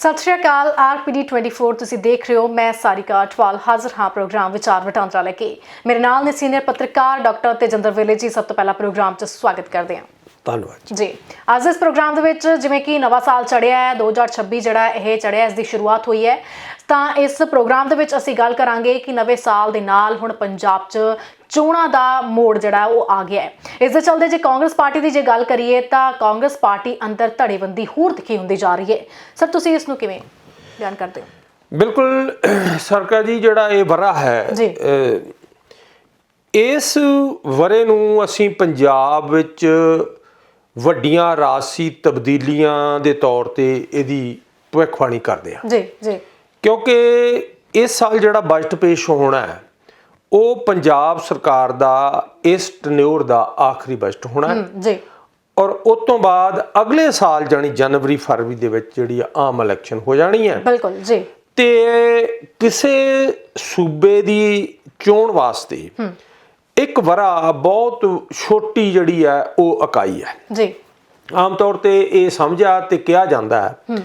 ਸਤਿ ਸ਼੍ਰੀ ਅਕਾਲ ਆਰਪੀਡੀ 24 ਤੁਸੀਂ ਦੇਖ ਰਹੇ ਹੋ ਮੈਂ ਸਾਰਿਕਾ ਅਟਵਾਲ ਹਾਜ਼ਰ ਹਾਂ ਪ੍ਰੋਗਰਾਮ ਵਿਚਾਰ ਵਟਾਂਦਰਾ ਲੈ ਕੇ। ਮੇਰੇ ਨਾਲ ਨੇ ਸੀਨੀਅਰ ਪੱਤਰਕਾਰ ਡਾਕਟਰ ਤੇਜਿੰਦਰ ਵੇਲੇ ਜੀ ਸਭ ਤੋਂ ਪਹਿਲਾਂ ਪ੍ਰੋਗਰਾਮ 'ਚ ਸਵਾਗਤ ਕਰਦੇ ਹਾਂ। ਧੰਨਵਾਦ ਜੀ। ਅੱਜ ਇਸ ਪ੍ਰੋਗਰਾਮ ਦੇ ਵਿੱਚ ਜਿਵੇਂ ਕਿ ਨਵਾਂ ਸਾਲ ਚੜਿਆ ਹੈ 2026 ਜਿਹੜਾ ਇਹ ਚੜਿਆ ਇਸ ਦੀ ਸ਼ੁਰੂਆਤ ਹੋਈ ਹੈ। ਤਾਂ ਇਸ ਪ੍ਰੋਗਰਾਮ ਦੇ ਵਿੱਚ ਅਸੀਂ ਗੱਲ ਕਰਾਂਗੇ ਕਿ ਨਵੇਂ ਸਾਲ ਦੇ ਨਾਲ ਹੁਣ ਪੰਜਾਬ 'ਚ ਚੋਣਾਂ ਦਾ ਮੋੜ ਜਿਹੜਾ ਉਹ ਆ ਗਿਆ ਹੈ। ਇਸ ਦੇ ਚਲਦੇ ਜੇ ਕਾਂਗਰਸ ਪਾਰਟੀ ਦੀ ਜੇ ਗੱਲ ਕਰੀਏ ਤਾਂ ਕਾਂਗਰਸ ਪਾਰਟੀ ਅੰਦਰ ਧੜੇਬੰਦੀ ਹੋਰ ਤਿੱਖੀ ਹੁੰਦੀ ਜਾ ਰਹੀ ਹੈ। ਸਰ ਤੁਸੀਂ ਇਸ ਨੂੰ ਕਿਵੇਂ ਬਿਆਨ ਕਰਦੇ ਹੋ? ਬਿਲਕੁਲ ਸਰਕਾਰ ਜੀ ਜਿਹੜਾ ਇਹ ਵਰਾ ਹੈ ਇਸ ਵਰੇ ਨੂੰ ਅਸੀਂ ਪੰਜਾਬ ਵਿੱਚ ਵੱਡੀਆਂ ਰਾਜਸੀ ਤਬਦੀਲੀਆਂ ਦੇ ਤੌਰ ਤੇ ਇਹਦੀ ਭਵਿੱਖਬਾਣੀ ਕਰਦੇ ਹਾਂ। ਜੀ ਜੀ। ਕਿਉਂਕਿ ਇਸ ਸਾਲ ਜਿਹੜਾ ਬਜਟ ਪੇਸ਼ ਹੋਣਾ ਹੈ ਉਹ ਪੰਜਾਬ ਸਰਕਾਰ ਦਾ ਇਸ ਟਨਿਓਰ ਦਾ ਆਖਰੀ ਬਜਟ ਹੋਣਾ ਹੈ। ਜੀ। ਔਰ ਉਸ ਤੋਂ ਬਾਅਦ ਅਗਲੇ ਸਾਲ ਜਾਨੀ ਜਨਵਰੀ ਫਰਵਰੀ ਦੇ ਵਿੱਚ ਜਿਹੜੀ ਆਮ ਇਲੈਕਸ਼ਨ ਹੋ ਜਾਣੀ ਹੈ। ਬਿਲਕੁਲ ਜੀ। ਤੇ ਕਿਸੇ ਸੂਬੇ ਦੀ ਚੋਣ ਵਾਸਤੇ ਇੱਕ ਵਰਾ ਬਹੁਤ ਛੋਟੀ ਜਿਹੜੀ ਹੈ ਉਹ ਇਕਾਈ ਹੈ। ਜੀ। ਆਮ ਤੌਰ ਤੇ ਇਹ ਸਮਝਿਆ ਤੇ ਕਿਹਾ ਜਾਂਦਾ ਹੈ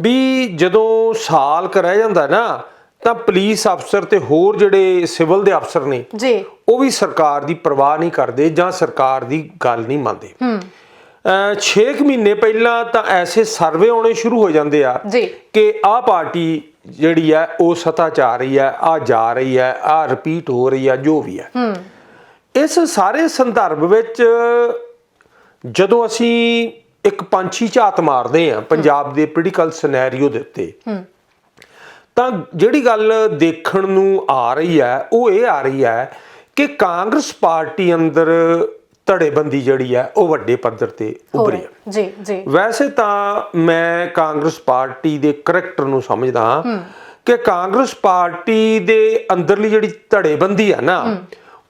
ਵੀ ਜਦੋਂ ਸਾਲ ਕ ਰਹਿ ਜਾਂਦਾ ਨਾ ਤਾਂ ਪੁਲਿਸ ਅਫਸਰ ਤੇ ਹੋਰ ਜਿਹੜੇ ਸਿਵਲ ਦੇ ਅਫਸਰ ਨੇ ਜੀ। ਉਹ ਵੀ ਸਰਕਾਰ ਦੀ ਪਰਵਾਹ ਨਹੀਂ ਕਰਦੇ ਜਾਂ ਸਰਕਾਰ ਦੀ ਗੱਲ ਨਹੀਂ ਮੰਨਦੇ। ਹਮ 6 ਮਹੀਨੇ ਪਹਿਲਾਂ ਤਾਂ ਐਸੇ ਸਰਵੇ ਆਉਣੇ ਸ਼ੁਰੂ ਹੋ ਜਾਂਦੇ ਆ ਜੀ। ਕਿ ਆਹ ਪਾਰਟੀ ਜਿਹੜੀ ਹੈ ਉਹ ਸੱਤਾ ਚ ਆ ਰਹੀ ਹੈ ਆ ਜਾ ਰਹੀ ਹੈ ਆ ਰਿਪੀਟ ਹੋ ਰਹੀ ਹੈ ਜੋ ਵੀ ਹੈ। ਹਮ ਇਸ ਸਾਰੇ ਸੰਦਰਭ ਵਿੱਚ ਜਦੋਂ ਅਸੀਂ ਇੱਕ ਪੰਛੀ ਝਾਤ ਮਾਰਦੇ ਆ ਪੰਜਾਬ ਦੇ ਪੋਲੀਟੀਕਲ ਸਿਨੈਰੀਓ ਦੇ ਉੱਤੇ। ਤਾਂ ਜਿਹੜੀ ਗੱਲ ਦੇਖਣ ਨੂੰ ਆ ਰਹੀ ਹੈ ਉਹ ਇਹ ਆ ਰਹੀ ਹੈ ਕਿ ਕਾਂਗਰਸ ਪਾਰਟੀ ਅੰਦਰ ਧੜੇਬੰਦੀ ਜਿਹੜੀ ਹੈ ਉਹ ਵੱਡੇ ਪੱਧਰ ਤੇ ਉੱਭਰੀ ਹੈ। ਜੀ ਜੀ। ਵੈਸੇ ਤਾਂ ਮੈਂ ਕਾਂਗਰਸ ਪਾਰਟੀ ਦੇ ਕਰੈਕਟਰ ਨੂੰ ਸਮਝਦਾ ਹਾਂ ਕਿ ਕਾਂਗਰਸ ਪਾਰਟੀ ਦੇ ਅੰਦਰਲੀ ਜਿਹੜੀ ਧੜੇਬੰਦੀ ਹੈ ਨਾ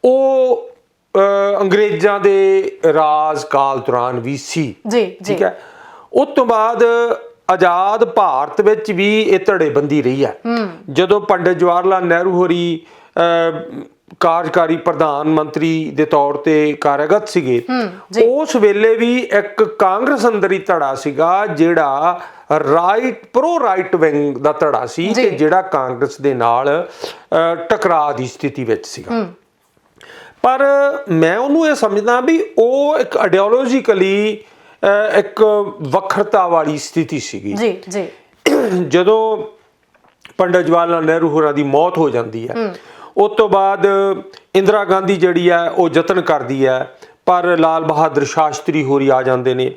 ਉਹ ਅੰਗਰੇਜ਼ਾਂ ਦੇ ਰਾਜ ਕਾਲ ਦੌਰਾਨ ਵੀ ਸੀ। ਜੀ ਜੀ। ਠੀਕ ਹੈ? ਉਸ ਤੋਂ ਬਾਅਦ ਆਜ਼ਾਦ ਭਾਰਤ ਵਿੱਚ ਵੀ ਇਹ ਧੜੇਬੰਦੀ ਰਹੀ ਹੈ। ਜਦੋਂ ਪੰਡਿਤ ਜਵਾਹਰ ਲਾਲ ਨਹਿਰੂ ਹੋਰੀ ਕਾਰਜਕਾਰੀ ਪ੍ਰਧਾਨ ਮੰਤਰੀ ਦੇ ਤੌਰ ਤੇ ਕਾਰਜਗਤ ਸੀਗੇ ਉਸ ਵੇਲੇ ਵੀ ਇੱਕ ਕਾਂਗਰਸ ਅੰਦਰੀ ਧੜਾ ਸੀਗਾ ਜਿਹੜਾ ਰਾਈਟ ਪ੍ਰੋ ਰਾਈਟ ਵਿੰਗ ਦਾ ਧੜਾ ਸੀ। ਤੇ ਜਿਹੜਾ ਕਾਂਗਰਸ ਦੇ ਨਾਲ ਟਕਰਾਅ ਦੀ ਸਥਿਤੀ ਵਿੱਚ ਸੀਗਾ। ਪਰ ਮੈਂ ਉਹਨੂੰ ਇਹ ਸਮਝਦਾ ਵੀ ਉਹ ਇੱਕ ਆਈਡੀਓਲੋਜੀਕਲੀ ਇੱਕ ਵੱਖਰਤਾ ਵਾਲੀ ਸਥਿਤੀ ਸੀਗੀ। ਜੀ ਜੀ। ਜਦੋਂ ਪੰਡਿਤ ਜਵਾਹਰ ਲਾਲ ਨਹਿਰੂ ਹੋਰਾਂ ਦੀ ਮੌਤ ਹੋ ਜਾਂਦੀ ਹੈ। ਉਸ ਤੋਂ ਬਾਅਦ ਇੰਦਰਾ ਗਾਂਧੀ ਜਿਹੜੀ ਹੈ ਉਹ ਯਤਨ ਕਰਦੀ ਹੈ ਪਰ ਲਾਲ ਬਹਾਦਰ ਸ਼ਾਸਤਰੀ ਹੋਰੀ ਆ ਜਾਂਦੇ ਨੇ।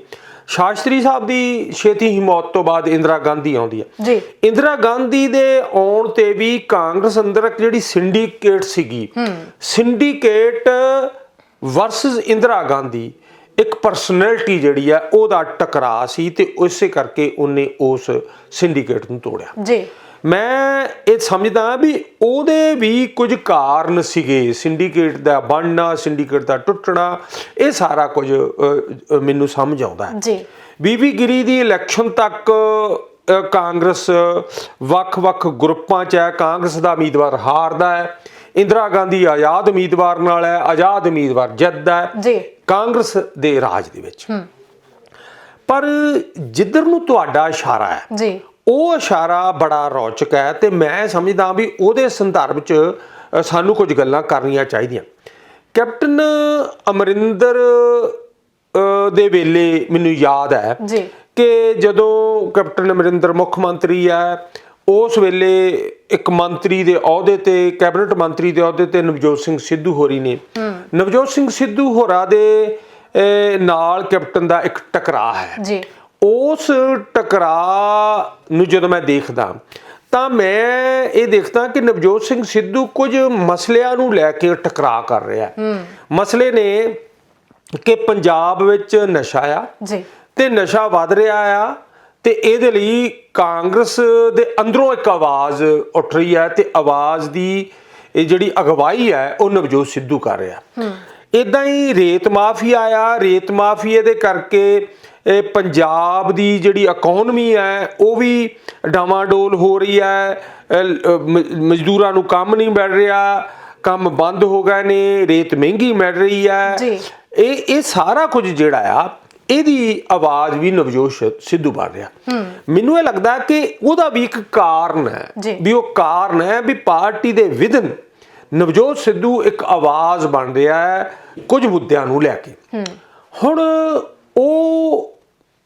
ਸ਼ਾਸਤਰੀ ਸਾਹਿਬ ਦੀ ਛੇਤੀ ਹੀ ਮੌਤ ਤੋਂ ਬਾਅਦ ਇੰਦਰਾ ਗਾਂਧੀ ਆਉਂਦੀ ਹੈ ਜੀ। ਇੰਦਰਾ ਗਾਂਧੀ ਦੇ ਆਉਣ ਤੇ ਵੀ ਕਾਂਗਰਸ ਅੰਦਰ ਇੱਕ ਜਿਹੜੀ ਸਿੰਡੀਕੇਟ ਸੀਗੀ ਸਿੰਡੀਕੇਟ ਵਰਸਸ ਇੰਦਰਾ ਗਾਂਧੀ ਇੱਕ ਪਰਸਨੈਲਿਟੀ ਜਿਹੜੀ ਹੈ ਉਹਦਾ ਟਕਰਾਅ ਸੀ ਤੇ ਉਸੇ ਕਰਕੇ ਉਹਨੇ ਉਸ ਸਿੰਡੀਕੇਟ ਨੂੰ ਤੋੜਿਆ। ਜੀ। ਮੈਂ ਇਹ ਸਮਝਦਾ ਵੀ ਉਹਦੇ ਵੀ ਕੁਝ ਕਾਰਨ ਸੀਗੇ। ਸਿੰਡੀਕੇਟ ਦਾ ਬਣਨਾ ਸਿੰਡੀਕੇਟ ਦਾ ਟੁੱਟਣਾ ਇਹ ਸਾਰਾ ਕੁਝ ਮੈਨੂੰ ਸਮਝ ਆਉਂਦਾ ਹੈ। ਜੀ। ਬੀਬੀ ਗਿਰੀ ਦੀ ਇਲੈਕਸ਼ਨ ਤੱਕ ਕਾਂਗਰਸ ਵੱਖ-ਵੱਖ ਗਰੁੱਪਾਂ 'ਚ ਹੈ। ਕਾਂਗਰਸ ਦਾ ਉਮੀਦਵਾਰ ਹਾਰਦਾ ਹੈ। ਇੰਦਰਾ ਗਾਂਧੀ ਆਜ਼ਾਦ ਉਮੀਦਵਾਰ ਨਾਲ ਹੈ ਆਜ਼ਾਦ ਉਮੀਦਵਾਰ ਜਿੱਤਦਾ ਹੈ। ਜੀ। ਕਾਂਗਰਸ ਦੇ ਰਾਜ ਦੇ ਵਿੱਚ। ਪਰ ਜਿੱਧਰ ਨੂੰ ਤੁਹਾਡਾ ਇਸ਼ਾਰਾ ਹੈ ਜੀ। ਉਹ ਇਸ਼ਾਰਾ ਬੜਾ ਰੌਚਕ ਹੈ ਤੇ ਮੈਂ ਸਮਝਦਾ ਵੀ ਉਹਦੇ ਸੰਦਰਭ 'ਚ ਸਾਨੂੰ ਕੁਝ ਗੱਲਾਂ ਕਰਨੀਆਂ ਚਾਹੀਦੀਆਂ। ਕੈਪਟਨ ਅਮਰਿੰਦਰ ਦੇ ਵੇਲੇ ਮੈਨੂੰ ਯਾਦ ਹੈ ਜੀ। ਕਿ ਜਦੋਂ ਕੈਪਟਨ ਅਮਰਿੰਦਰ ਮੁੱਖ ਮੰਤਰੀ ਹੈ ਉਸ ਵੇਲੇ ਇੱਕ ਮੰਤਰੀ ਦੇ ਅਹੁਦੇ ਤੇ ਕੈਬਨਿਟ ਮੰਤਰੀ ਦੇ ਅਹੁਦੇ ਤੇ ਨਵਜੋਤ ਸਿੰਘ ਸਿੱਧੂ ਹੋਰੀ ਨੇ। ਨਵਜੋਤ ਸਿੰਘ ਸਿੱਧੂ ਹੋਰਾ ਦੇ ਨਾਲ ਕੈਪਟਨ ਦਾ ਇੱਕ ਟਕਰਾਅ ਹੈ। ਜੀ। ਉਸ ਟਕਰਾਅ ਨੂੰ ਜਦੋਂ ਮੈਂ ਦੇਖਦਾ ਤਾਂ ਮੈਂ ਇਹ ਦੇਖਦਾ ਕਿ ਨਵਜੋਤ ਸਿੰਘ ਸਿੱਧੂ ਕੁਝ ਮਸਲਿਆਂ ਨੂੰ ਲੈ ਕੇ ਟਕਰਾਅ ਕਰ ਰਿਹਾ ਹੈ। ਮਸਲੇ ਨੇ ਕਿ ਪੰਜਾਬ ਵਿੱਚ ਨਸ਼ਾ ਆ ਜੀ। ਤੇ ਨਸ਼ਾ ਵੱਧ ਰਿਹਾ ਆ ਤੇ ਇਹਦੇ ਲਈ ਕਾਂਗਰਸ ਦੇ ਅੰਦਰੋਂ ਇੱਕ ਆਵਾਜ਼ ਉੱਠ ਰਹੀ ਹੈ ਤੇ ਆਵਾਜ਼ ਦੀ ਇਹ ਜਿਹੜੀ ਅਗਵਾਈ ਹੈ ਉਹ ਨਵਜੋਤ ਸਿੱਧੂ ਕਰ ਰਿਹਾ। ਇਦਾਂ ਹੀ ਰੇਤ ਮਾਫੀਆ ਆ ਰੇਤ ਮਾਫੀਏ ਦੇ ਕਰਕੇ ਇਹ ਪੰਜਾਬ ਦੀ ਜਿਹੜੀ ਇਕਨੋਮੀ ਹੈ ਉਹ ਵੀ ਡਾਵਾਡੋਲ ਹੋ ਰਹੀ ਹੈ। ਮਜ਼ਦੂਰਾਂ ਨੂੰ ਕੰਮ ਨਹੀਂ ਮਿਲ ਰਿਹਾ ਕੰਮ ਬੰਦ ਹੋ ਗਏ ਨੇ ਰੇਤ ਮਹਿੰਗੀ ਮਿਲ ਰਹੀ ਹੈ। ਜੀ। ਇਹ ਇਹ ਸਾਰਾ ਕੁਝ ਜਿਹੜਾ ਆ ਇਹਦੀ ਆਵਾਜ਼ ਵੀ ਨਵਜੋਤ ਸ਼- ਸਿੱਧੂ ਬਣ ਰਿਹਾ। ਮੈਨੂੰ ਇਹ ਲੱਗਦਾ ਕਿ ਉਹਦਾ ਵੀ ਇੱਕ ਕਾਰਨ ਹੈ। ਵੀ ਉਹ ਕਾਰਨ ਹੈ ਵੀ ਪਾਰਟੀ ਦੇ ਵਿਦਨ ਨਵਜੋਤ ਸਿੱਧੂ ਇੱਕ ਆਵਾਜ਼ ਬਣ ਰਿਹਾ ਹੈ ਕੁਝ ਮੁੱਦਿਆਂ ਨੂੰ ਲੈ ਕੇ। ਹੁਣ ਉਹ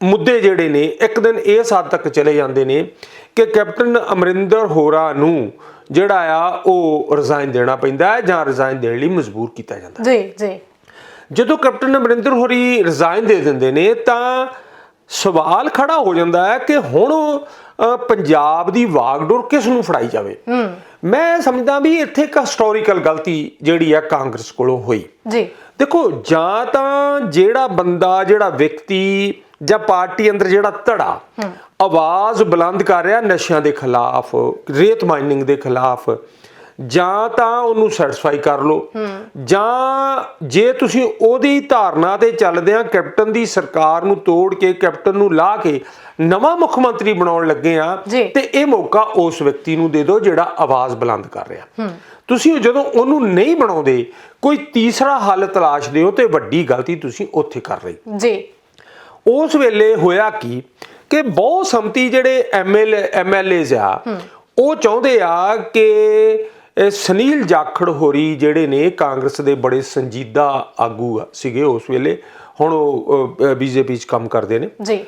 ਮੁੱਦੇ ਜਿਹੜੇ ਨੇ ਇੱਕ ਦਿਨ ਇਸ ਹੱਦ ਤੱਕ ਚਲੇ ਜਾਂਦੇ ਨੇ ਕਿ ਕੈਪਟਨ ਅਮਰਿੰਦਰ ਹੋਰਾ ਨੂੰ ਜਿਹੜਾ ਆ ਉਹ ਰਿਜ਼ਾਈਨ ਦੇਣਾ ਪੈਂਦਾ ਹੈ ਜਾਂ ਰਿਜ਼ਾਈਨ ਦੇਣ ਲਈ ਮਜਬੂਰ ਕੀਤਾ ਜਾਂਦਾ ਜੀ ਜੀ। ਜਦੋਂ ਕੈਪਟਨ ਅਮਰਿੰਦਰ ਹੋਰੀ ਰਿਜ਼ਾਈਨ ਦੇ ਦਿੰਦੇ ਨੇ ਤਾਂ ਸਵਾਲ ਖੜਾ ਹੋ ਜਾਂਦਾ ਹੈ ਕਿ ਹੁਣ ਪੰਜਾਬ ਦੀ ਵਾਗਡੋਰ ਕਿਸ ਨੂੰ ਫੜਾਈ ਜਾਵੇ? ਮੈਂ ਸਮਝਦਾ ਵੀ ਇੱਥੇ ਇੱਕ ਹਿਸਟੋਰੀਕਲ ਗਲਤੀ ਜਿਹੜੀ ਆ ਕਾਂਗਰਸ ਕੋਲੋਂ ਹੋਈ। ਜੀ। ਦੇਖੋ ਜਾਂ ਤਾਂ ਜਿਹੜਾ ਬੰਦਾ ਜਿਹੜਾ ਵਿਅਕਤੀ ਜਾਂ ਪਾਰਟੀ ਅੰਦਰ ਜਿਹੜਾ ਧੜਾ ਆਵਾਜ਼ ਬੁਲੰਦ ਕਰ ਰਿਹਾ ਨਸ਼ਿਆਂ ਦੇ ਖਿਲਾਫ ਰੇਤ ਮਾਈਨਿੰਗ ਦੇ ਖਿਲਾਫ ਜਾਂ ਤਾਂ ਉਹਨੂੰ ਸੈਟੀਸਫਾਈ ਕਰ ਲਓ। ਜਾਂ ਜੇ ਤੁਸੀਂ ਉਹਦੀ ਧਾਰਨਾ ਤੇ ਚੱਲਦੇ ਆ ਕੈਪਟਨ ਦੀ ਸਰਕਾਰ ਨੂੰ ਤੋੜ ਕੇ ਕੈਪਟਨ ਨੂੰ ਲਾ ਕੇ ਨਵਾਂ ਮੁੱਖ ਮੰਤਰੀ ਬਣਾਉਣ ਲੱਗੇ ਆ। ਤੇ ਇਹ ਮੌਕਾ ਉਸ ਵਿਅਕਤੀ ਨੂੰ ਦੇ ਦਿਓ ਜਿਹੜਾ ਆਵਾਜ਼ ਬੁਲੰਦ ਕਰ ਰਿਹਾ। ਤੁਸੀਂ ਜਦੋਂ ਉਹਨੂੰ ਨਹੀਂ ਬਣਾਉਂਦੇ ਕੋਈ ਤੀਸਰਾ ਹੱਲ ਤਲਾਸ਼ ਦਿਓ ਤੇ ਵੱਡੀ ਗਲਤੀ ਤੁਸੀਂ ਉੱਥੇ ਕਰ ਰਹੇ ਜੀ। ਉਸ ਵੇਲੇ ਹੋਇਆ ਕੀ ਕਿ ਬਹੁਤ ਸੰਮਤੀ ਜਿਹੜੇ ਐਮਐਲ ਐਮਐਲਏਜ਼ ਆ ਉਹ ਚਾਹੁੰਦੇ ਆ ਕਿ ਇਹ ਸੁਨੀਲ ਜਾਖੜ ਹੋਰੀ ਜਿਹੜੇ ਨੇ ਕਾਂਗਰਸ ਦੇ ਬੜੇ ਸੰਜੀਦਾ ਆਗੂ ਸੀਗੇ ਉਸ ਵੇਲੇ। ਹੁਣ ਉਹ ਬੀਜੇਪੀ 'ਚ ਕੰਮ ਕਰਦੇ ਨੇ। ਜੀ।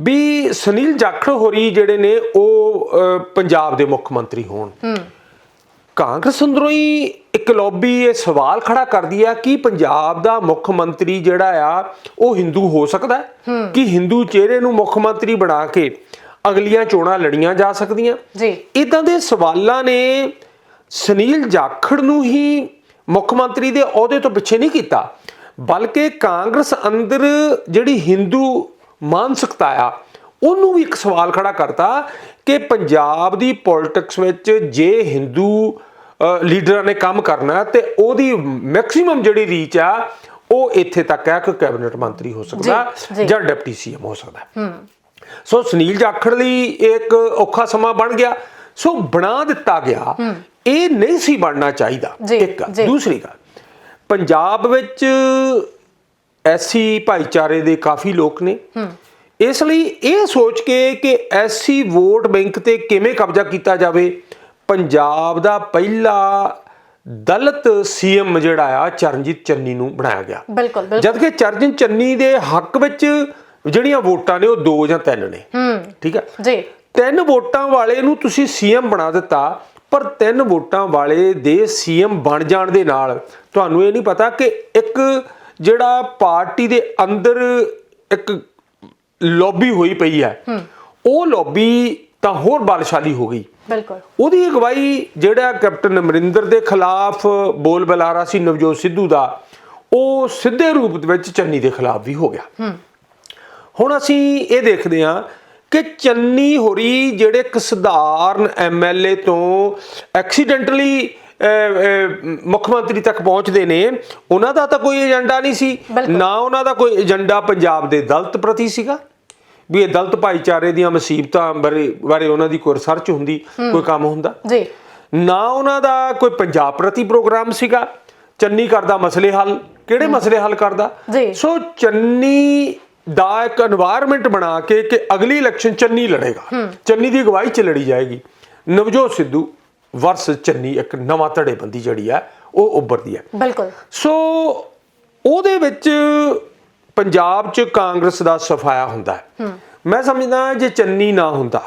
ਵੀ ਸੁਨੀਲ ਜਾਖੜ ਹੋਰੀ ਜਿਹੜੇ ਨੇ ਉਹ ਪੰਜਾਬ ਦੇ ਮੁੱਖ ਮੰਤਰੀ ਹੋਣ। ਕਾਂਗਰਸ ਅੰਦਰੋਂ ਹੀ ਇੱਕ ਲੌਬੀ ਇਹ ਸਵਾਲ ਖੜਾ ਕਰਦੀ ਆ ਕਿ ਪੰਜਾਬ ਦਾ ਮੁੱਖ ਮੰਤਰੀ ਜਿਹੜਾ ਆ ਉਹ ਹਿੰਦੂ ਹੋ ਸਕਦਾ ਹੈ? ਕਿ ਹਿੰਦੂ ਚਿਹਰੇ ਨੂੰ ਮੁੱਖ ਮੰਤਰੀ ਬਣਾ ਕੇ ਅਗਲੀਆਂ ਚੋਣਾਂ ਲੜੀਆਂ ਜਾ ਸਕਦੀਆਂ? ਜੀ। ਇਦਾਂ ਦੇ ਸਵਾਲਾਂ ਨੇ ਸੁਨੀਲ ਜਾਖੜ ਨੂੰ ਹੀ ਮੁੱਖ ਮੰਤਰੀ ਦੇ ਅਹੁਦੇ ਤੋਂ ਪਿੱਛੇ ਨਹੀਂ ਕੀਤਾ ਬਲਕਿ ਕਾਂਗਰਸ ਅੰਦਰ ਜਿਹੜੀ ਹਿੰਦੂ ਮਾਨਸਿਕਤਾ ਆ ਉਹਨੂੰ ਵੀ ਇੱਕ ਸਵਾਲ ਖੜਾ ਕਰਤਾ ਕਿ ਪੰਜਾਬ ਦੀ ਪੋਲਿਟਿਕਸ ਵਿੱਚ ਜੇ ਹਿੰਦੂ ਲੀਡਰਾਂ ਨੇ ਕੰਮ ਕਰਨਾ ਤੇ ਉਹਦੀ ਮੈਕਸਿਮਮ ਜਿਹੜੀ ਰੀਚ ਆ ਉਹ ਇੱਥੇ ਤੱਕ ਹੈ ਕਿ ਕੈਬਨਿਟ ਮੰਤਰੀ ਹੋ ਸਕਦਾ ਜੀ। ਜਾਂ। ਡਿਪਟੀ ਸੀਐਮ ਹੋ ਸਕਦਾ ਸੋ ਸੁਨੀਲ ਜਾਖੜ ਲਈ ਇੱਕ ਔਖਾ ਸਮਾਂ ਬਣ ਗਿਆ। ਸੋ ਬਣਾ ਦਿੱਤਾ ਗਿਆ ਇਹ ਨਹੀਂ ਸੀ ਬਣਨਾ ਚਾਹੀਦਾ। ਇੱਕ। ਦੂਸਰੀ ਗੱਲ ਪੰਜਾਬ ਵਿੱਚ ਐਸੀ ਭਾਈਚਾਰੇ ਦੇ ਕਾਫੀ ਲੋਕ ਨੇ। ਇਸ ਲਈ ਇਹ ਸੋਚ ਕੇ ਕਿ ਐਸੀ ਵੋਟ ਬੈਂਕ ਤੇ ਕਿਵੇਂ ਕਬਜ਼ਾ ਕੀਤਾ ਜਾਵੇ ਪੰਜਾਬ ਦਾ ਪਹਿਲਾ ਦਲਿਤ ਸੀਐਮ ਜਿਹੜਾ ਆ ਚਰਨਜੀਤ ਚੰਨੀ ਨੂੰ ਬਣਾਇਆ ਗਿਆ। ਬਿਲਕੁਲ ਬਿਲਕੁਲ। ਜਦ ਕਿ ਚਰਨਜੀਤ ਚੰਨੀ ਦੇ ਹੱਕ ਵਿੱਚ ਜਿਹੜੀਆਂ ਵੋਟਾਂ ਨੇ ਉਹ ਦੋ ਜਾਂ ਤਿੰਨ ਨੇ। ਹੂੰ। ਠੀਕ ਹੈ ਜੀ। ਤਿੰਨ ਵੋਟਾਂ ਵਾਲੇ ਨੂੰ ਤੁਸੀਂ ਸੀਐਮ ਬਣਾ ਦਿੱਤਾ ਪਰ ਤਿੰਨ ਵੋਟਾਂ ਵਾਲੇ ਦੇ ਸੀਐਮ ਬਣ ਜਾਣ ਦੇ ਨਾਲ ਤੁਹਾਨੂੰ ਇਹ ਨਹੀਂ ਪਤਾ ਕਿ ਇੱਕ ਜਿਹੜਾ ਪਾਰਟੀ ਦੇ ਅੰਦਰ ਇੱਕ ਲੌਬੀ ਹੋਈ ਪਈ ਹੈ ਉਹ ਲੌਬੀ ਤਾਂ ਹੋਰ ਬਲਸ਼ਾਲੀ ਹੋ ਗਈ। ਬਿਲਕੁਲ। ਉਹਦੀ ਅਗਵਾਈ ਜਿਹੜਾ ਕੈਪਟਨ ਅਮਰਿੰਦਰ ਦੇ ਖਿਲਾਫ ਬੋਲ ਬੁਲਾਰਾ ਸੀ ਨਵਜੋਤ ਸਿੱਧੂ ਦਾ ਉਹ ਸਿੱਧੇ ਰੂਪ ਦੇ ਵਿੱਚ ਚੰਨੀ ਦੇ ਖਿਲਾਫ ਵੀ ਹੋ ਗਿਆ। ਹੁਣ ਅਸੀਂ ਇਹ ਦੇਖਦੇ ਹਾਂ ਕਿ ਚੰਨੀ ਹੋਰੀ ਜਿਹੜੇ ਇੱਕ ਸਧਾਰਨ ਐਮਐਲਏ ਤੋਂ ਐਕਸੀਡੈਂਟਲੀ ਮੁੱਖ ਮੰਤਰੀ ਤੱਕ ਪਹੁੰਚਦੇ ਨੇ ਉਹਨਾਂ ਦਾ ਤਾਂ ਕੋਈ ਏਜੰਡਾ ਨਹੀਂ ਸੀ। ਨਾ ਉਹਨਾਂ ਦਾ ਕੋਈ ਏਜੰਡਾ ਪੰਜਾਬ ਦੇ ਦਲਿਤ ਪ੍ਰਤੀ ਸੀਗਾ ਵੀ ਇਹ ਦਲਿਤ ਭਾਈਚਾਰੇ ਦੀਆਂ ਮੁਸੀਬਤਾਂ ਬਾਰੇ ਬਾਰੇ ਉਹਨਾਂ ਦੀ ਕੋਈ ਰਿਸਰਚ ਹੁੰਦੀ ਕੋਈ ਕੰਮ ਹੁੰਦਾ। ਜੀ। ਨਾ ਉਹਨਾਂ ਦਾ ਕੋਈ ਪੰਜਾਬ ਪ੍ਰਤੀ ਪ੍ਰੋਗਰਾਮ ਸੀਗਾ ਚੰਨੀ ਕਰਦਾ ਮਸਲੇ ਹੱਲ ਕਿਹੜੇ ਮਸਲੇ ਹੱਲ ਕਰਦਾ। ਸੋ ਚੰਨੀ ਦਾ ਇੱਕ এনवायरमेंट ਬਣਾ ਕੇ ਕਿ ਅਗਲੀ ਇਲੈਕਸ਼ਨ ਚੰਨੀ ਲੜੇਗਾ। ਚੰਨੀ ਦੀ ਅਗਵਾਈ 'ਚ ਲੜੀ ਜਾਏਗੀ। ਨਵਜੋਤ ਸਿੱਧੂ ਵਰਸ ਚੰਨੀ ਇੱਕ ਨਵਾਂ ਧੜੇਬੰਦੀ ਜਿਹੜੀ ਹੈ ਉਹ ਉੱਭਰਦੀ ਹੈ ਬਿਲਕੁਲ। ਸੋ ਉਹਦੇ ਵਿੱਚ ਪੰਜਾਬ 'ਚ ਕਾਂਗਰਸ ਦਾ ਸਫਾਇਆ ਹੁੰਦਾ ਮੈਂ ਸਮਝਦਾ ਜੇ ਚੰਨੀ ਨਾ ਹੁੰਦਾ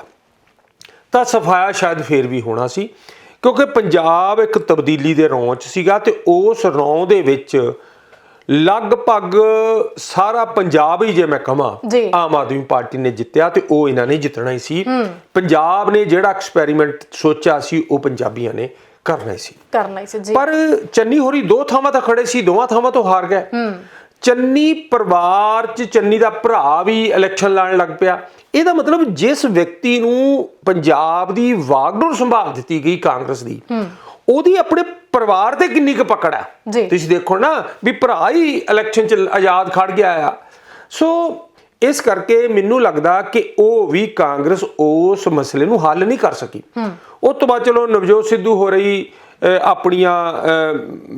ਤਾਂ ਸਫਾਇਆ ਸ਼ਾਇਦ ਫੇਰ ਵੀ ਹੋਣਾ ਸੀ। ਕਿਉਂਕਿ ਪੰਜਾਬ ਇੱਕ ਤਬਦੀਲੀ ਦੇ ਰੌਂ 'ਚ ਸੀਗਾ ਤੇ ਉਸ ਰੌਂ ਦੇ ਵਿੱਚ ਲਗਭਗ ਸਾਰਾ ਪੰਜਾਬ ਹੀ ਜੇ ਮੈਂ ਕਹਾਂ। ਆਮ ਆਦਮੀ ਪਾਰਟੀ ਨੇ ਜਿੱਤਿਆ ਤੇ ਉਹ ਇਹਨਾਂ ਨੇ ਜਿੱਤਣਾ ਹੀ ਸੀ। ਪੰਜਾਬ ਨੇ ਜਿਹੜਾ ਐਕਸਪੈਰੀਮੈਂਟ ਸੋਚਿਆ ਸੀ ਉਹ ਪੰਜਾਬੀਆਂ ਨੇ ਕਰਨਾ ਹੀ ਸੀ। ਕਰਨਾ ਹੀ ਸੀ ਜੀ। ਪਰ ਚੰਨੀ ਹੋਰੀ ਦੋ ਥਾਵਾਂ ਤਾਂ ਖੜੇ ਸੀ ਦੋਵਾਂ ਥਾਵਾਂ ਤੋਂ ਹਾਰ ਗਏ। ਚੰਨੀ ਪਰਿਵਾਰ ਚ ਚੰਨੀ ਦਾ ਭਰਾ ਵੀ ਇਲੈਕਸ਼ਨ ਲੜਨ ਲੱਗ ਪਿਆ। ਇਹਦਾ ਮਤਲਬ ਜਿਸ ਵਿਅਕਤੀ ਨੂੰ ਪੰਜਾਬ ਦੀ ਵਾਗਡੋਰ ਸੰਭਾਲ ਦਿੱਤੀ ਗਈ ਕਾਂਗਰਸ ਦੀ ਉਹਦੀ ਆਪਣੇ ਪਰਿਵਾਰ ਤੇ ਕਿੰਨੀ ਕੁ ਪਕੜ ਜੀ। ਤੁਸੀਂ ਦੇਖੋ ਨਾ ਵੀ ਭਰਾ ਹੀ ਇਲੈਕਸ਼ਨ ਚ ਆਜ਼ਾਦ ਖੜ ਗਿਆ ਆ। ਸੋ ਇਸ ਕਰਕੇ ਮੈਨੂੰ ਲੱਗਦਾ ਕਿ ਉਹ ਵੀ ਕਾਂਗਰਸ ਉਸ ਮਸਲੇ ਨੂੰ ਹੱਲ ਨਹੀਂ ਕਰ ਸਕੀ। ਉਸ ਤੋਂ ਬਾਅਦ ਚਲੋ ਨਵਜੋਤ ਸਿੱਧੂ ਹੋ ਰਹੀ ਆਪਣੀਆਂ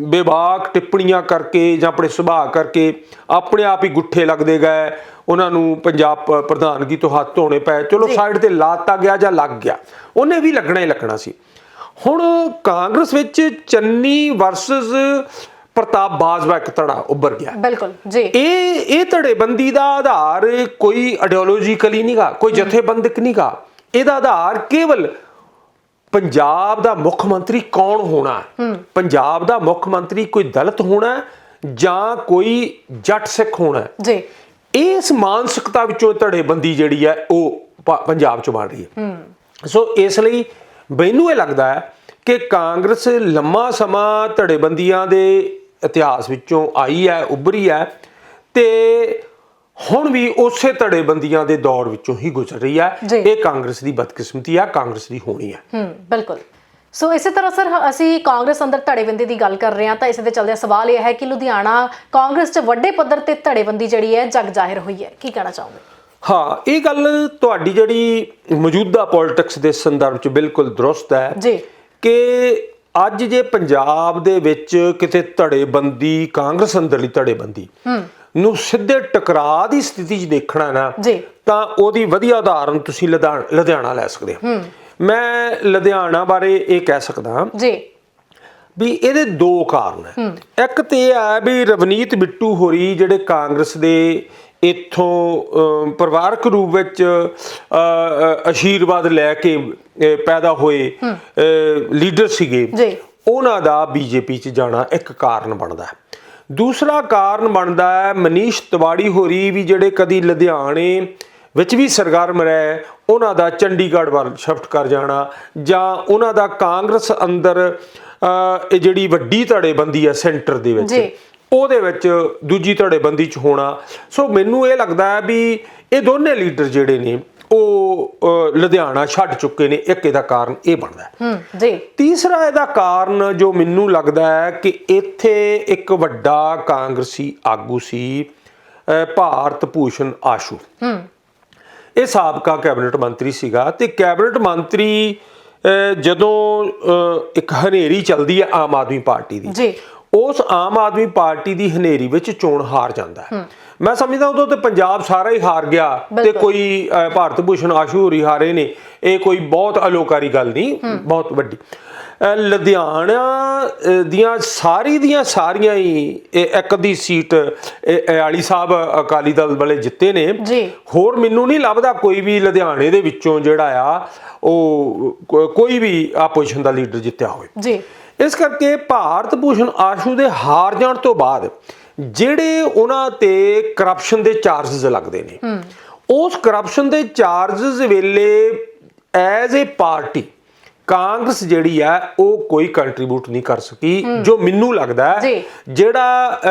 ਬੇਬਾਕ ਟਿੱਪਣੀਆਂ ਕਰਕੇ ਜਾਂ ਆਪਣੇ ਸੁਭਾਅ ਕਰਕੇ ਆਪਣੇ ਆਪ ਹੀ ਗੁੱਠੇ ਲੱਗਦੇ ਗਏ। ਉਹਨਾਂ ਨੂੰ ਪੰਜਾਬ ਪ੍ਰਧਾਨਗੀ ਤੋਂ ਹੱਥ ਧੋਣੇ ਪਏ। ਚਲੋ। ਸਾਈਡ ਤੇ ਲਾਤਾ ਗਿਆ ਜਾਂ ਲੱਗ ਗਿਆ। ਉਹਨੇ ਵੀ ਲੱਗਣਾ ਹੀ ਲੱਗਣਾ ਸੀ। ਹੁਣ ਕਾਂਗਰਸ ਵਿੱਚ ਚੰਨੀ ਵਰਸਸ ਪ੍ਰਤਾਪ ਬਾਜਵਾ ਇੱਕ ਧੜਾ ਉੱਭਰ ਗਿਆ। ਬਿਲਕੁਲ ਜੀ। ਇਹ ਇਹ ਧੜੇਬੰਦੀ ਦਾ ਆਧਾਰ ਕੋਈ ਆਈਡੀਓਲੋਜੀਕਲੀ ਨਹੀਂਗਾ ਕੋਈ ਜਥੇਬੰਦਕ ਨਹੀਂਗਾ ਇਹਦਾ ਆਧਾਰ ਕੇਵਲ ਪੰਜਾਬ ਦਾ ਮੁੱਖ ਮੰਤਰੀ ਕੌਣ ਹੋਣਾ? ਪੰਜਾਬ ਦਾ ਮੁੱਖ ਮੰਤਰੀ ਕੋਈ ਦਲਿਤ ਹੋਣਾ ਜਾਂ ਕੋਈ ਜੱਟ ਸਿੱਖ ਹੋਣਾ? ਜੀ। ਇਸ ਮਾਨਸਿਕਤਾ ਵਿੱਚੋਂ ਧੜੇਬੰਦੀ ਜਿਹੜੀ ਹੈ ਉਹ ਪੰਜਾਬ 'ਚ ਬਣ ਰਹੀ ਹੈ। ਸੋ ਇਸ ਲਈ ਮੈਨੂੰ ਇਹ ਲੱਗਦਾ ਹੈ ਕਿ ਕਾਂਗਰਸ ਲੰਮਾ ਸਮਾਂ ਧੜੇਬੰਦੀਆਂ ਦੇ ਇਤਿਹਾਸ ਵਿੱਚੋਂ ਆਈ ਹੈ ਉੱਭਰੀ ਹੈ ਤੇ ਹੁਣ ਵੀ ਉਸੇ ਧੜੇਬੰਦੀਆਂ ਦੇ ਦੌਰ ਵਿੱਚੋਂ ਹੀ ਗੁਜ਼ਰ ਰਹੀ ਹੈ। ਇਹ ਕਾਂਗਰਸ ਦੀ ਬਦਕਿਸਮਤੀ ਹੈ ਕਾਂਗਰਸ ਦੀ ਹੋਣੀ ਹੈ। ਹੂੰ ਬਿਲਕੁਲ। ਸੋ ਇਸੇ ਤਰ੍ਹਾਂ ਸਰ ਅਸੀਂ ਕਾਂਗਰਸ ਅੰਦਰ ਧੜੇਬੰਦੀ ਦੀ ਗੱਲ ਕਰ ਰਹੇ ਹਾਂ ਤਾਂ ਇਸੇ ਦੇ ਚੱਲਦੇ ਸਵਾਲ ਇਹ ਹੈ ਕਿ ਲੁਧਿਆਣਾ ਕਾਂਗਰਸ 'ਚ ਵੱਡੇ ਪੱਧਰ ਤੇ ਧੜੇਬੰਦੀ ਜਿਹੜੀ ਹੈ ਜਗ ਜ਼ਾਹਿਰ ਹੋਈ ਹੈ। ਕੀ ਕਹਿਣਾ ਚਾਹੋਗੇ? ਹਾਂ ਇਹ ਗੱਲ ਤੁਹਾਡੀ ਜਿਹੜੀ ਮੌਜੂਦਾ ਪੋਲਿਟਿਕਸ ਦੇ ਸੰਦਰਭ 'ਚ ਬਿਲਕੁਲ ਦਰੁਸਤ ਹੈ ਜੀ। ਕਿ ਅੱਜ ਜੇ ਪੰਜਾਬ ਦੇ ਵਿੱਚ ਕਿਤੇ ਧੜੇਬੰਦੀ ਕਾਂਗਰਸ ਅੰਦਰਲੀ ਧੜੇਬੰਦੀ ਨੂੰ ਸਿੱਧੇ ਟਕਰਾਅ ਦੀ ਸਥਿਤੀ 'ਚ ਦੇਖਣਾ ਨਾ ਜੀ। ਤਾਂ ਉਹਦੀ ਵਧੀਆ ਉਦਾਹਰਨ ਤੁਸੀਂ ਲੁਧਿਆਣਾ ਲੈ ਸਕਦੇ ਹੋ। ਮੈਂ ਲੁਧਿਆਣਾ ਬਾਰੇ ਇਹ ਕਹਿ ਸਕਦਾ ਜੀ। ਵੀ ਇਹਦੇ ਦੋ ਕਾਰਨ ਹੈ। ਇੱਕ ਤੇ ਇਹ ਹੈ ਵੀ ਰਵਨੀਤ ਬਿੱਟੂ ਹੋਰੀ ਜਿਹੜੇ ਕਾਂਗਰਸ ਦੇ ਇੱਥੋਂ ਪਰਿਵਾਰਕ ਰੂਪ ਵਿੱਚ ਆਸ਼ੀਰਵਾਦ ਲੈ ਕੇ ਪੈਦਾ ਹੋਏ ਲੀਡਰ ਸੀਗੇ ਜੀ। ਉਹਨਾਂ ਦਾ ਬੀਜੇਪੀ 'ਚ ਜਾਣਾ ਇੱਕ ਕਾਰਨ ਬਣਦਾ ਹੈ ਦੂਸਰਾ ਕਾਰਨ ਬਣਦਾ ਹੈ ਮਨੀਸ਼ ਤਿਵਾੜੀ ਹੋਰੀ ਵੀ ਜਿਹੜੇ ਕਦੀ ਲੁਧਿਆਣੇ ਵਿੱਚ ਵੀ ਸਰਗਰਮ ਰਹੇ ਉਹਨਾਂ ਦਾ ਚੰਡੀਗੜ੍ਹ ਵੱਲ ਸ਼ਿਫਟ ਕਰ ਜਾਣਾ ਜਾਂ ਉਹਨਾਂ ਦਾ ਕਾਂਗਰਸ ਅੰਦਰ ਇਹ ਜਿਹੜੀ ਵੱਡੀ ਧੜੇਬੰਦੀ ਹੈ ਸੈਂਟਰ ਦੇ ਵਿੱਚ ਜੀ। ਉਹਦੇ ਵਿੱਚ ਦੂਜੀ ਧੜੇਬੰਦੀ ਚ ਹੋਣਾ। ਸੋ ਮੈਨੂੰ ਇਹ ਲੱਗਦਾ ਹੈ ਵੀ ਇਹ ਦੋਨੇ ਲੀਡਰ ਜਿਹੜੇ ਨੇ ਉਹ ਲੁਧਿਆਣਾ ਛੱਡ ਚੁੱਕੇ ਨੇ। ਇੱਕ ਇਹਦਾ ਕਾਰਨ ਇਹ ਬਣਦਾ ਹੈ। ਹੂੰ ਜੀ। ਤੀਸਰਾ ਇਹਦਾ ਕਾਰਨ ਜੋ ਮੈਨੂੰ ਲੱਗਦਾ ਹੈ ਕਿ ਇੱਥੇ ਇੱਕ ਵੱਡਾ ਕਾਂਗਰਸੀ ਆਗੂ ਸੀ ਭਾਰਤ ਭੂਸ਼ਣ ਆਸ਼ੂ। ਹੂੰ। ਇਹ ਸਾਬਕਾ ਕੈਬਨਿਟ ਮੰਤਰੀ ਸੀਗਾ ਤੇ ਕੈਬਨਿਟ ਮੰਤਰੀ ਜਦੋਂ ਇੱਕ ਹਨੇਰੀ ਚੱਲਦੀ ਹੈ ਆਮ ਆਦਮੀ ਪਾਰਟੀ ਦੀ। ਜੀ। ਉਸ ਆਮ ਆਦਮੀ ਪਾਰਟੀ ਦੀ ਹਨੇਰੀ ਵਿੱਚ ਚੋਣ ਹਾਰ ਜਾਂਦਾ ਹੈ। ਮੈਂ ਸਮਝਦਾ ਉਦੋਂ ਤੇ ਪੰਜਾਬ ਸਾਰਾ ਹੀ ਹਾਰ ਗਿਆ ਤੇ। ਕੋਈ ਭਾਰਤ ਭੂਸ਼ਣ ਆਸ਼ੂ ਹੋਰੀ ਹਾਰੇ ਨੇ। ਇਹ ਕੋਈ ਬਹੁਤ ਅਲੋਕਾਰੀ ਗੱਲ ਨਹੀਂ ਬਹੁਤ ਵੱਡੀ। ਲੁਧਿਆਣਾ ਦੀਆਂ ਸਾਰੀ ਦੀਆਂ ਸਾਰੀਆਂ ਹੀ ਇਹ ਇੱਕ ਅੱਧੀ ਸੀਟ ਇਹ ਆਲੀ ਸਾਹਿਬ ਅਕਾਲੀ ਦਲ ਵਾਲੇ ਜਿੱਤੇ ਨੇ। ਹੋਰ ਮੈਨੂੰ ਨਹੀਂ ਲੱਭਦਾ ਕੋਈ ਵੀ ਲੁਧਿਆਣੇ ਦੇ ਵਿੱਚੋਂ ਜਿਹੜਾ ਆ ਉਹ ਕੋਈ ਵੀ ਆਪੋਜੀਸ਼ਨ ਦਾ ਲੀਡਰ ਜਿੱਤਿਆ ਹੋਵੇ। ਜੀ। ਇਸ ਕਰਕੇ ਭਾਰਤ ਭੂਸ਼ਣ ਆਸ਼ੂ ਦੇ ਹਾਰ ਜਾਣ ਤੋਂ ਬਾਅਦ ਜਿਹੜੇ ਉਹਨਾਂ ਤੇ ਕਰਪਸ਼ਨ ਦੇ ਚਾਰजेस ਲੱਗਦੇ ਨੇ ਉਸ ਕਰਪਸ਼ਨ ਦੇ ਚਾਰजेस ਵੇਲੇ ਐਜ਼ ਅ ਪਾਰਟੀ ਕਾਂਗਰਸ ਜਿਹੜੀ ਆ ਉਹ ਕੋਈ ਕੰਟਰੀਬਿਊਟ ਨਹੀਂ ਕਰ ਸਕੀ ਜੋ ਮੈਨੂੰ ਲੱਗਦਾ ਜਿਹੜਾ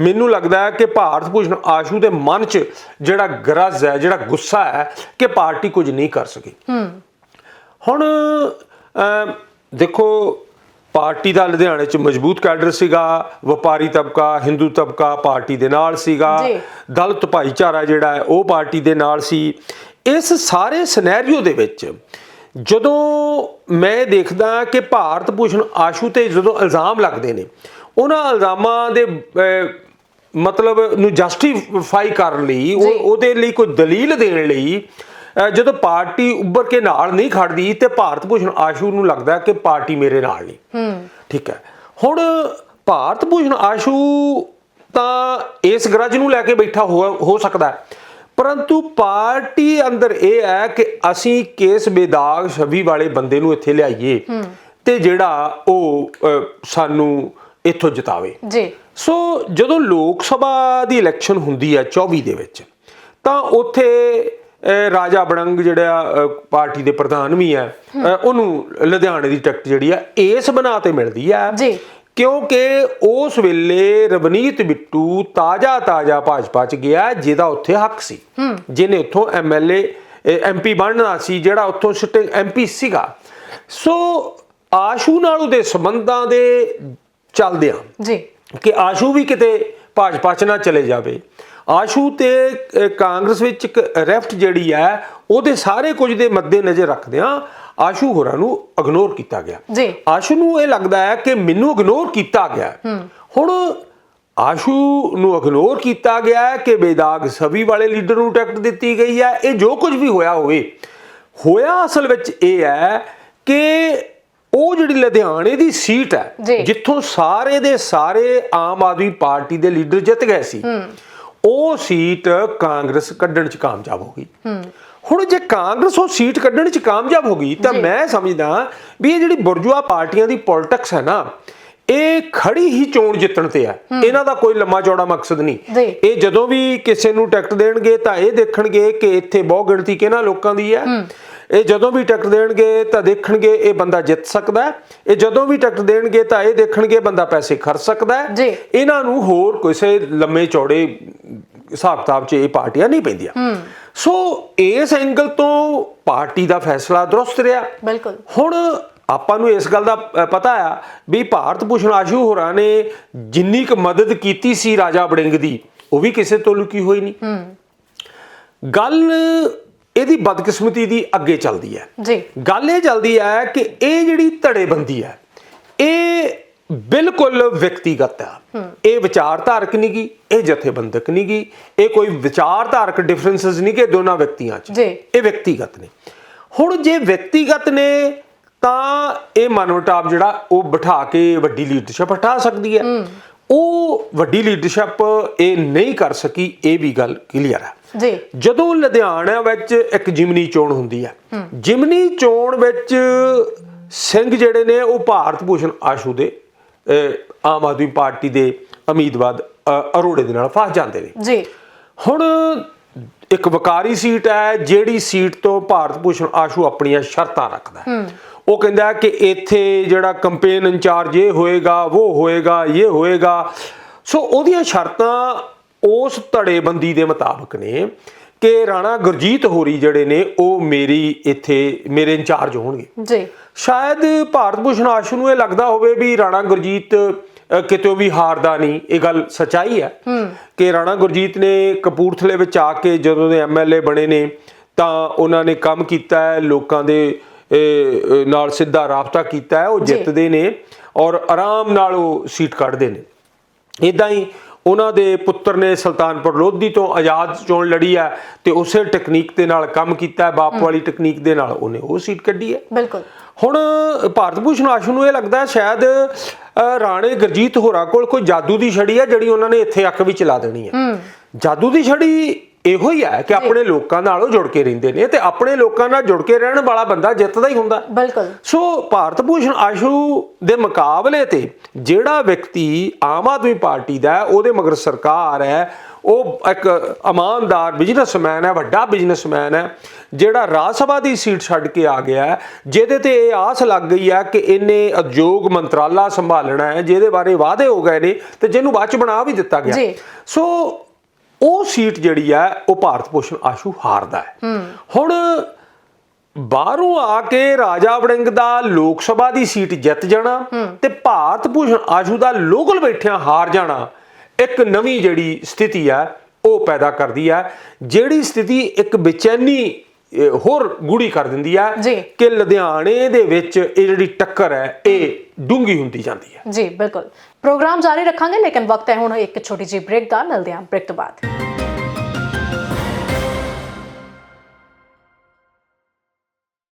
ਮੈਨੂੰ ਲੱਗਦਾ ਕਿ ਭਾਰਤ ਭੂਸ਼ਣ ਆਸ਼ੂ ਦੇ ਮਨ 'ਚ ਜਿਹੜਾ ਗਰਜ਼ ਹੈ ਜਿਹੜਾ ਗੁੱਸਾ ਹੈ ਕਿ ਪਾਰਟੀ ਕੁਝ ਨਹੀਂ ਕਰ ਸਕੀ। ਹੁਣ ਦੇਖੋ ਪਾਰਟੀ ਦਾ ਲੁਧਿਆਣੇ 'ਚ ਮਜ਼ਬੂਤ ਕੈਡਰ ਸੀਗਾ ਵਪਾਰੀ ਤਬਕਾ ਹਿੰਦੂ ਤਬਕਾ ਪਾਰਟੀ ਦੇ ਨਾਲ ਸੀਗਾ। ਦਲਿਤ ਭਾਈਚਾਰਾ ਜਿਹੜਾ ਹੈ ਉਹ ਪਾਰਟੀ ਦੇ ਨਾਲ ਸੀ ਇਸ ਸਾਰੇ ਸਿਨੈਰੀਓ ਦੇ ਵਿੱਚ ਜਦੋਂ ਮੈਂ ਦੇਖਦਾ ਕਿ ਭਾਰਤ ਭੂਸ਼ਣ ਆਸ਼ੂ ਤੇ ਜਦੋਂ ਇਲਜ਼ਾਮ ਲੱਗਦੇ ਨੇ ਉਹਨਾਂ ਇਲਜ਼ਾਮਾਂ ਦੇ ਮਤਲਬ ਨੂੰ ਜਸਟੀਫਾਈ ਕਰਨ ਲਈ। ਉਹਦੇ ਲਈ ਕੋਈ ਦਲੀਲ ਦੇਣ ਲਈ ਜਦੋਂ ਪਾਰਟੀ ਉੱਭਰ ਕੇ ਨਾਲ ਨਹੀਂ ਖੜਦੀ ਤੇ ਭਾਰਤ ਭੂਸ਼ਣ ਆਸ਼ੂ ਨੂੰ ਲੱਗਦਾ ਕਿ ਪਾਰਟੀ ਮੇਰੇ ਨਾਲ ਨਹੀਂ ਹੂੰ। ਠੀਕ ਹੈ। ਹੁਣ ਭਾਰਤ ਭੂਸ਼ਣ ਆਸ਼ੂ ਤਾਂ ਇਸ ਗਰਜ ਨੂੰ ਲੈ ਕੇ ਬੈਠਾ ਹੋ ਸਕਦਾ ਪਰੰਤੂ ਪਾਰਟੀ ਅੰਦਰ ਇਹ ਹੈ ਕਿ ਅਸੀਂ ਕੇਸ ਬੇਦਾਗ ਛਵੀ ਵਾਲੇ ਬੰਦੇ ਨੂੰ ਇੱਥੇ ਲਿਆਈਏ ਤੇ ਜਿਹੜਾ ਉਹ ਸਾਨੂੰ ਇੱਥੋਂ ਜਿਤਾਵੇ। ਜੀ। ਸੋ ਜਦੋਂ ਲੋਕ ਸਭਾ ਦੀ ਇਲੈਕਸ਼ਨ ਹੁੰਦੀ ਹੈ 24 ਦੇ ਵਿੱਚ ਤਾਂ ਉੱਥੇ ਰਾਜਾ ਬੜੰਗ ਜਿਹੜਾ ਪਾਰਟੀ ਦੇ ਪ੍ਰਧਾਨ ਵੀ ਹੈ ਉਹਨੂੰ ਲੁਧਿਆਣੇ ਦੀ ਟਿਕਟ ਜਿਹੜੀ ਹੈ ਇਸ ਬਣਾ ਤੇ ਮਿਲਦੀ ਹੈ ਜੀ। ਕਿਉਂਕਿ ਉਸ ਵੇਲੇ ਰਵਨੀਤ ਬਿੱਟੂ ਤਾਜ਼ਾ ਤਾਜ਼ਾ ਭਾਜਪਾ ਚ ਗਿਆ ਜਿਹਦਾ ਉੱਥੇ ਹੱਕ ਸੀ। ਜਿਹਨੇ ਉੱਥੋਂ ਐਮਐਲਏ ਐਮਪੀ ਬਣਨਾ ਸੀ ਜਿਹੜਾ ਉੱਥੋਂ ਸਿਟਿੰਗ ਐਮਪੀ ਸੀਗਾ। ਸੋ ਆਸ਼ੂ ਨਾਲ ਉਹਦੇ ਸੰਬੰਧਾਂ ਦੇ ਚੱਲਦਿਆਂ ਜੀ। ਕਿ ਆਸ਼ੂ ਵੀ ਕਿਤੇ ਭਾਜਪਾ ਚ ਨਾ ਚਲੇ ਜਾਵੇ ਆਸ਼ੂ ਤੇ ਕਾਂਗਰਸ ਵਿੱਚ ਇੱਕ ਰੈਫਟ ਜਿਹੜੀ ਹੈ ਉਹਦੇ ਸਾਰੇ ਕੁਝ ਦੇ ਮੱਦੇ ਨਜ਼ਰ ਰੱਖਦਿਆਂ ਆਸ਼ੂ ਹੋਰਾਂ ਨੂੰ ਇਗਨੋਰ ਕੀਤਾ ਗਿਆ ਜੀ। ਆਸ਼ੂ ਨੂੰ ਇਹ ਲੱਗਦਾ ਹੈ ਕਿ ਮੈਨੂੰ ਇਗਨੋਰ ਕੀਤਾ ਗਿਆ। ਹੁਣ ਆਸ਼ੂ ਨੂੰ ਇਗਨੋਰ ਕੀਤਾ ਗਿਆ ਹੈ ਕਿ ਬੇਦਾਗ ਸਭੀ ਵਾਲੇ ਲੀਡਰ ਨੂੰ ਟਿਕਟ ਦਿੱਤੀ ਗਈ ਹੈ ਇਹ ਜੋ ਕੁਝ ਵੀ ਹੋਇਆ ਹੋਵੇ ਹੋਇਆ ਅਸਲ ਵਿੱਚ ਇਹ ਹੈ ਕਿ ਉਹ ਜਿਹੜੀ ਲੁਧਿਆਣੇ ਦੀ ਸੀਟ। ਹੈ ਜਿੱਥੋਂ ਸਾਰੇ ਦੇ ਸਾਰੇ ਆਮ ਆਦਮੀ ਪਾਰਟੀ ਦੇ ਲੀਡਰ ਜਿੱਤ ਗਏ ਸੀ ਉਹ ਸੀਟ ਕਾਂਗਰਸ ਕੱਢਣ ਚ ਕਾਮਯਾਬ ਹੋ ਗਈ। ਹੁਣ ਜੇ ਕਾਂਗਰਸ ਉਹ ਸੀਟ ਕੱਢਣ ਚ ਕਾਮਯਾਬ ਹੋ ਗਈ ਤਾਂ। ਮੈਂ ਸਮਝਦਾ ਵੀ ਇਹ ਜਿਹੜੀ ਬੁਰਜੂਆ ਪਾਰਟੀਆਂ ਦੀ ਪੋਲਿਟਿਕਸ ਹੈ ਨਾ ਇਹ ਖੜੀ ਹੀ ਚੋਣ ਜਿੱਤਣ ਤੇ ਹੈ। ਇਹਨਾਂ ਦਾ ਕੋਈ ਲੰਮਾ ਚੌੜਾ ਮਕਸਦ ਨਹੀਂ। ਇਹ ਜਦੋਂ ਵੀ ਕਿਸੇ ਨੂੰ ਟਿਕਟ ਦੇਣਗੇ ਤਾਂ ਇਹ ਦੇਖਣਗੇ ਕਿ ਇੱਥੇ ਬਹੁ ਗਿਣਤੀ ਕਿਹਨਾਂ ਲੋਕਾਂ ਦੀ ਹੈ। ਇਹ ਜਦੋਂ ਵੀ ਟਿਕਟ ਦੇਣਗੇ ਤਾਂ ਦੇਖਣਗੇ ਇਹ ਬੰਦਾ ਜਿੱਤ ਸਕਦਾ ਹੈ। ਇਹ ਜਦੋਂ ਵੀ ਟਿਕਟ ਦੇਣਗੇ ਤਾਂ ਇਹ ਦੇਖਣਗੇ ਬੰਦਾ ਪੈਸੇ ਖਰਚ ਸਕਦਾ ਹੈ। ਇਹਨਾਂ ਨੂੰ ਹੋਰ ਕਿਸੇ ਲੰਮੇ ਚੌੜੇ ਹਿਸਾਬ ਕਿਤਾਬ 'ਚ ਇਹ ਪਾਰਟੀਆਂ ਨਹੀਂ ਪੈਂਦੀਆਂ। ਸੋ ਇਸ ਐਂਗਲ ਤੋਂ ਪਾਰਟੀ ਦਾ ਫੈਸਲਾ ਦਰੁਸਤ ਰਿਹਾ। ਬਿਲਕੁਲ। ਹੁਣ ਆਪਾਂ ਨੂੰ ਇਸ ਗੱਲ ਦਾ ਪਤਾ ਆ ਵੀ ਭਾਰਤ ਭੂਸ਼ਣ ਆਸ਼ੂ ਹੋਰਾਂ ਨੇ ਜਿੰਨੀ ਕੁ ਮਦਦ ਕੀਤੀ ਸੀ ਰਾਜਾ ਵੜਿੰਗ ਦੀ ਉਹ ਵੀ ਕਿਸੇ ਤੋਂ ਲੁਕੀ ਹੋਈ ਨਹੀਂ। ਗੱਲ ਇਹਦੀ ਬਦਕਿਸਮਤੀ ਦੀ ਅੱਗੇ ਚੱਲਦੀ ਹੈ। ਜੀ। ਗੱਲ ਇਹ ਚੱਲਦੀ ਹੈ ਕਿ ਇਹ ਜਿਹੜੀ ਧੜੇਬੰਦੀ ਹੈ ਇਹ ਬਿਲਕੁਲ ਵਿਅਕਤੀਗਤ ਹੈ। ਇਹ ਵਿਚਾਰਧਾਰਕ ਨਹੀਂ ਗੀ ਇਹ ਜਥੇਬੰਦਕ ਨਹੀਂ ਗੀ ਇਹ ਕੋਈ ਵਿਚਾਰਧਾਰਕ ਡਿਫਰੈਂਸਸ ਨਹੀਂ ਕਿ ਦੋਨਾਂ ਵਿਅਕਤੀਆਂ 'ਚ। ਇਹ ਵਿਅਕਤੀਗਤ ਨੇ। ਹੁਣ ਜੇ ਵਿਅਕਤੀਗਤ ਨੇ ਤਾਂ ਇਹ ਮਨਮਟਾਵ ਜਿਹੜਾ ਉਹ ਬਿਠਾ ਕੇ ਵੱਡੀ ਲੀਡਰਸ਼ਿਪ ਹਟਾ ਸਕਦੀ ਹੈ। ਉਹ ਵੱਡੀ ਲੀਡਰਸ਼ਿਪ ਇਹ ਨਹੀਂ ਕਰ ਸਕੀ ਇਹ ਵੀ ਗੱਲ ਕਲੀਅਰ ਹੈ। ਜੀ। ਜਦੋਂ ਲੁਧਿਆਣਾ ਵਿੱਚ ਇੱਕ ਜਿਮਨੀ ਚੋਣ ਹੁੰਦੀ ਹੈ ਜਿਮਨੀ ਚੋਣ ਵਿੱਚ ਸਿੰਘ ਜਿਹੜੇ ਨੇ ਉਹ ਭਾਰਤ ਭੂਸ਼ਣ ਆਸ਼ੂ ਦੇ ਆਮ ਆਦਮੀ ਪਾਰਟੀ ਦੇ ਉਮੀਦਵਾਰ ਅਰੋੜੇ ਦੇ ਨਾਲ ਫਸ ਜਾਂਦੇ ਨੇ। ਜੀ। ਹੁਣ ਇੱਕ ਵਕਾਰੀ ਸੀਟ ਹੈ ਜਿਹੜੀ ਸੀਟ ਤੋਂ ਭਾਰਤ ਭੂਸ਼ਣ ਆਸ਼ੂ ਆਪਣੀਆਂ ਸ਼ਰਤਾਂ ਰੱਖਦਾ ਹੈ। ਉਹ ਕਹਿੰਦਾ ਕਿ ਇੱਥੇ ਜਿਹੜਾ ਕੰਪੇਨ ਇੰਚਾਰਜ ਇਹ ਹੋਏਗਾ ਉਹ ਹੋਏਗਾ ਇਹ ਹੋਏਗਾ। ਸੋ ਉਹਦੀਆਂ ਸ਼ਰਤਾਂ ਉਸ ਧੜੇਬੰਦੀ ਦੇ ਮੁਤਾਬਕ ਨੇ ਕਿ ਰਾਣਾ ਗੁਰਜੀਤ ਹੋਰੀ ਜਿਹੜੇ ਨੇ ਉਹ ਮੇਰੀ ਇੱਥੇ ਮੇਰੇ ਇੰਚਾਰਜ ਹੋਣਗੇ। ਜੀ। ਸ਼ਾਇਦ ਭਾਰਤ ਭੂਸ਼ਣ ਆਸ਼ੂ ਨੂੰ ਇਹ ਲੱਗਦਾ ਹੋਵੇ ਵੀ ਰਾਣਾ ਗੁਰਜੀਤ ਕਿਤੇ ਵੀ ਹਾਰਦਾ ਨਹੀਂ। ਇਹ ਗੱਲ ਸਚਾਈ ਹੈ ਕਿ ਰਾਣਾ ਗੁਰਜੀਤ ਨੇ ਕਪੂਰਥਲੇ ਵਿੱਚ ਆ ਕੇ ਜਦੋਂ ਦੇ ਐਮਐਲਏ ਬਣੇ ਨੇ ਤਾਂ ਉਹਨਾਂ ਨੇ ਕੰਮ ਕੀਤਾ ਹੈ ਲੋਕਾਂ ਦੇ ਨਾਲ ਸਿੱਧਾ ਰਾਬਤਾ ਕੀਤਾ ਹੈ ਉਹ। ਜਿੱਤਦੇ ਨੇ ਔਰ ਆਰਾਮ ਨਾਲ ਉਹ ਸੀਟ ਕੱਢਦੇ ਨੇ। ਇਦਾਂ ਹੀ ਉਹਨਾਂ ਦੇ ਪੁੱਤਰ ਨੇ ਸੁਲਤਾਨਪੁਰ ਲੋਧੀ ਤੋਂ ਆਜ਼ਾਦ ਚੋਣ ਲੜੀ ਹੈ ਤੇ ਉਸੇ ਟੈਕਨੀਕ ਦੇ ਨਾਲ ਕੰਮ ਕੀਤਾ ਹੈ ਬਾਪ ਵਾਲੀ ਟੈਕਨੀਕ ਦੇ ਨਾਲ ਉਹਨੇ ਉਹ ਸੀਟ ਕੱਢੀ ਹੈ। ਬਿਲਕੁਲ। ਹੁਣ ਭਾਰਤ ਭੂਸ਼ਣ ਆਸ਼ੂ ਨੂੰ ਇਹ ਲੱਗਦਾ ਹੈ ਸ਼ਾਇਦ ਰਾਣੇ ਗੁਰਜੀਤ ਹੋਰਾਂ ਕੋਲ ਕੋਈ ਜਾਦੂ ਦੀ ਛੜੀ ਹੈ ਜਿਹੜੀ ਉਹਨਾਂ ਨੇ ਇੱਥੇ ਅੱਖ ਵੀ ਚਲਾ ਦੇਣੀ ਹੈ। ਜਾਦੂ ਦੀ ਛੜੀ ਇਹੋ ਹੀ ਹੈ ਕਿ ਆਪਣੇ ਲੋਕਾਂ ਨਾਲ ਉਹ ਜੁੜ ਕੇ ਰਹਿੰਦੇ ਨੇ ਤੇ ਆਪਣੇ ਲੋਕਾਂ ਨਾਲ ਜੁੜ ਕੇ ਰਹਿਣ ਵਾਲਾ ਬੰਦਾ ਜਿੱਤਦਾ ਹੀ ਹੁੰਦਾ। ਬਿਲਕੁਲ। ਸੋ ਭਾਰਤ ਭੂਸ਼ਣ ਆਸ਼ੂ ਦੇ ਮੁਕਾਬਲੇ ਤੇ ਜਿਹੜਾ ਵਿਅਕਤੀ ਆਮ ਆਦਮੀ ਪਾਰਟੀ ਦਾ ਉਹਦੇ ਮਗਰ ਸਰਕਾਰ ਹੈ ਉਹ ਇੱਕ ਇਮਾਨਦਾਰ ਬਿਜ਼ਨਸਮੈਨ ਹੈ ਵੱਡਾ ਬਿਜ਼ਨਸਮੈਨ ਹੈ ਜਿਹੜਾ ਰਾਜ ਸਭਾ ਦੀ ਸੀਟ ਛੱਡ ਕੇ ਆ ਗਿਆ ਜਿਹਦੇ ਤੇ ਇਹ ਆਸ ਲੱਗ ਗਈ ਹੈ ਕਿ ਇਹਨੇ ਉਦਯੋਗ ਮੰਤਰਾਲਾ ਸੰਭਾਲਣਾ ਹੈ ਜਿਹਦੇ ਬਾਰੇ ਵਾਅਦੇ ਹੋ ਗਏ ਨੇ ਤੇ ਜਿਹਨੂੰ ਬਾਅਦ ਚ ਬਣਾ ਵੀ ਦਿੱਤਾ ਗਿਆ। ਸੋ ਉਹ ਸੀਟ ਜਿਹੜੀ ਹੈ ਉਹ ਭਾਰਤ ਭੂਸ਼ਣ ਆਸ਼ੂ ਹਾਰਦਾ ਹੈ। ਹੁਣ ਬਾਹਰੋਂ ਆ ਕੇ ਰਾਜਾ ਵੜਿੰਗ ਦਾ ਲੋਕ ਸਭਾ ਦੀ ਸੀਟ ਜਿੱਤ ਜਾਣਾ ਤੇ ਭਾਰਤ ਭੂਸ਼ਣ ਆਸ਼ੂ ਦਾ ਲੋਕਲ ਬੈਠਿਆਂ ਹਾਰ ਜਾਣਾ ਇੱਕ ਨਵੀਂ ਜਿਹੜੀ ਸਥਿਤੀ ਹੈ ਉਹ ਪੈਦਾ ਕਰਦੀ ਹੈ ਜਿਹੜੀ ਸਥਿਤੀ ਇੱਕ ਬੇਚੈਨੀ ਹੋਰ ਗੂੜੀ ਕਰ ਦਿੰਦੀ ਜੀ। ਕਿ ਲੁਧਿਆਣੇ ਦੇ ਵਿੱਚ ਇਹ ਜਿਹੜੀ ਟੱਕਰ ਹੈ ਇਹ ਡੂੰਗੀ ਹੁੰਦੀ ਜਾਂਦੀ ਹੈ। ਜੀ ਬਿਲਕੁਲ। ਪ੍ਰੋਗਰਾਮ ਜਾਰੀ ਰੱਖਾਂਗੇ, ਲੇਕਿਨ ਵਕਤ ਹੈ ਹੁਣ ਇੱਕ ਛੋਟੀ ਜਿਹੀ ਬ੍ਰੇਕ ਦਾ, ਮਿਲਦੇ ਹਾਂ ਬ੍ਰੇਕ ਤੋਂ ਬਾਅਦ।